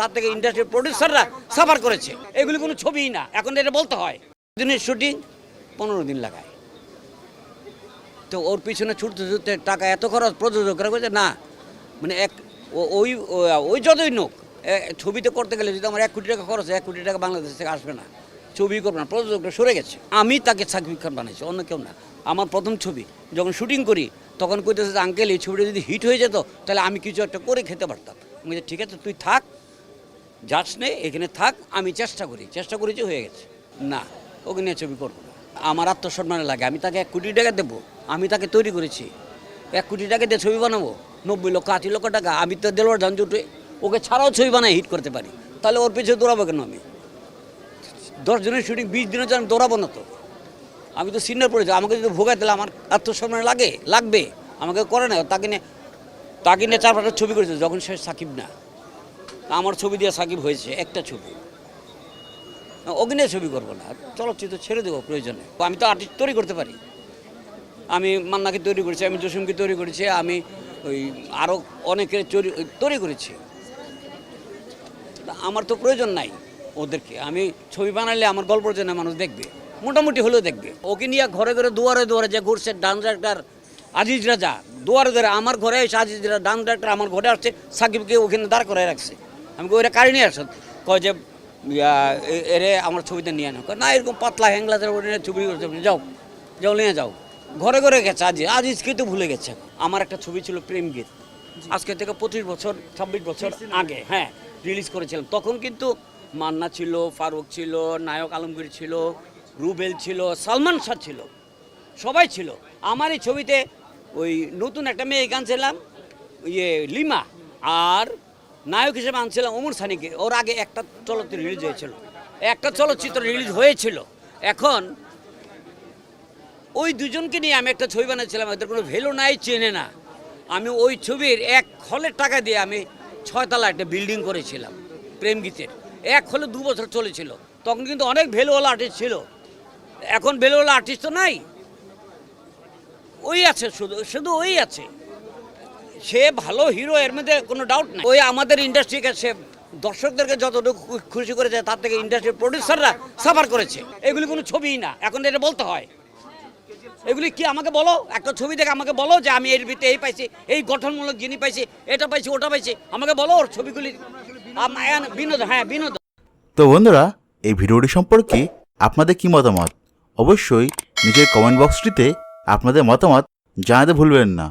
তার থেকে ইন্ডাস্ট্রির প্রডিউসাররা সাফার করেছে। এগুলি কোনো ছবিই না। এখন এটা বলতে হয় দিনের শুটিং পনেরো দিন লাগায়। তো ওর পিছনে ছুটতে ছুটতে টাকা এত খরচ, প্রযোজকরা বলছে, না মানে এক ওই ওই যতই নোক ছবিতে করতে গেলে যদি আমার এক কোটি টাকা খরচ এক কোটি টাকা বাংলাদেশ থেকে আসবে না। ছবি করবে না। প্রযোজকরা সরে গেছে। আমি তাকে সাকিব খান বানাইছি, অন্য কেউ না। আমার প্রথম ছবি, যখন শুটিং করি, তখন কইতেছে আঙ্কেল, এই ছবিটা যদি হিট হয়ে যেত, তাহলে আমি কিছু একটা করে খেতে পারতাম। ঠিক আছে, তুই থাক যাস নে, এখানে থাক, আমি চেষ্টা করি। চেষ্টা করেছি হয়ে গেছে। না, ওকে নিয়ে ছবি করব না। আমার আত্মসম্মানে লাগে। আমি তাকে এক কোটি টাকা দেবো। আমি তাকে তৈরি করেছি। এক কোটি টাকা দিয়ে ছবি বানাবো। নব্বই লক্ষ, আশি লক্ষ টাকা। আমি তো দেলোয়ার ঝঞ্ঝুটে ওকে ছাড়াও ছবি বানাই হিট করতে পারি। তাহলে ওর পিছিয়ে দৌড়াবো কেন আমি? দশ দিনের শুটিং বিশ দিনের জন্য দৌড়াবো না তো। আমি তো সিনিয়র পড়েছি আমাকে যদি ভোগায় তাহলে আমার আত্মসম্মান লাগে, লাগবে। আমাকে করে না। তাকে নিয়ে তাকে নিয়ে চার ছবি করেছে। যখন সে সাকিব না। আমার ছবি দিয়ে সাকিব হয়েছে, একটা ছবি। অগ্নে ছবি করব না, চলচ্চিত্র ছেড়ে দেবো প্রয়োজনে। আমি তো আর্টিস্ট তৈরি করতে পারি। আমি মান্নাকে তৈরি করেছি, আমি জসিমকে তৈরি করেছি, আমি ওই আরও অনেকের তৈরি করেছি। আমার তো প্রয়োজন নাই ওদেরকে। আমি ছবি বানালে আমার গল্পের জন্য মানুষ দেখবে, মোটামুটি হলেও দেখবে। ওকে নিয়ে ঘরে ঘরে দুয়ারে দুয়ারে যে ঘুরছে ডান্স ডাক্তার আজিজ রাজা, দুয়ারে দুয়ারে আমার ঘরে এসে আজিজ ডান্স ডাক্তার আমার ঘরে আসছে, সাকিবকে ওখানে দাঁড় করে রাখছে। আমি ওরা কারি নিয়ে আসত কয় যে এরে আমার ছবিতে নিয়ে আনো। না এরকম পাতলা হ্যাংলাদের ছবি করতে যাও যাও নিয়ে যাও। ঘরে ঘরে গেছে আজিজ আজিজকে তো ভুলে গেছে আমার একটা ছবি ছিল প্রেম গীত। আজকে থেকে পঁচিশ বছর ছাব্বিশ বছর আগে হ্যাঁ রিলিজ করেছিলাম। তখন কিন্তু মান্না ছিল ফারুক ছিল নায়ক আলমগীর ছিল রুবেল ছিল সালমান শাহ ছিল। সবাই ছিল। আমার এই ছবিতে ওই নতুন একটা মেয়ে গান ছিলাম ইয়ে লিমা। আর নায়ক হিসেবে আনছিলাম অমর সানিকে। ওর আগে একটা চলচ্চিত্র রিলিজ হয়েছিল। একটা চলচ্চিত্র রিলিজ হয়েছিল। এখন ওই দুজনকে নিয়ে আমি একটা ছবি বানাচ্ছিলাম ওদের কোনো ভ্যালু নাই, চেনে না। আমি ওই ছবির এক হলের টাকা দিয়ে আমি ছয়তলা একটা বিল্ডিং করেছিলাম, প্রেম গীতের। এক হলে দু বছর চলেছিল। তখন কিন্তু অনেক ভ্যালুওয়ালা আর্টিস্ট ছিল। এখন ভ্যালুওয়ালা আর্টিস্ট তো নাই। ওই আছে শুধু শুধু ওই আছে। সে ভালো হিরো এর মধ্যে কোনো ডাউট নাই। ওই আমাদের ইন্ডাস্ট্রিকে সে দর্শকদেরকে যতটুকু খুশি করেছে, তার থেকে ইন্ডাস্ট্রির প্রডিউসাররা সাফার করেছে। এগুলি কোনো ছবিই না। এখন এটা বলতে হয়। এগুলি কি আমাকে বলো? একটা ছবি দেখে আমাকে বলো যে আমি এর ভিতরে এই পাইছি, এই গঠনমূলক জিনিস পাইছি, এটা পাইছি, ওটা পাইছি। আমাকে বলো ওর ছবিগুলি। বিনোদন হ্যাঁ বিনোদন তো বন্ধুরা, এই ভিডিওটি সম্পর্কে আপনাদের কি মতামত? অবশ্যই নিজের কমেন্ট বক্সটিতে আপনাদের মতামত জানাতে ভুলবেন না।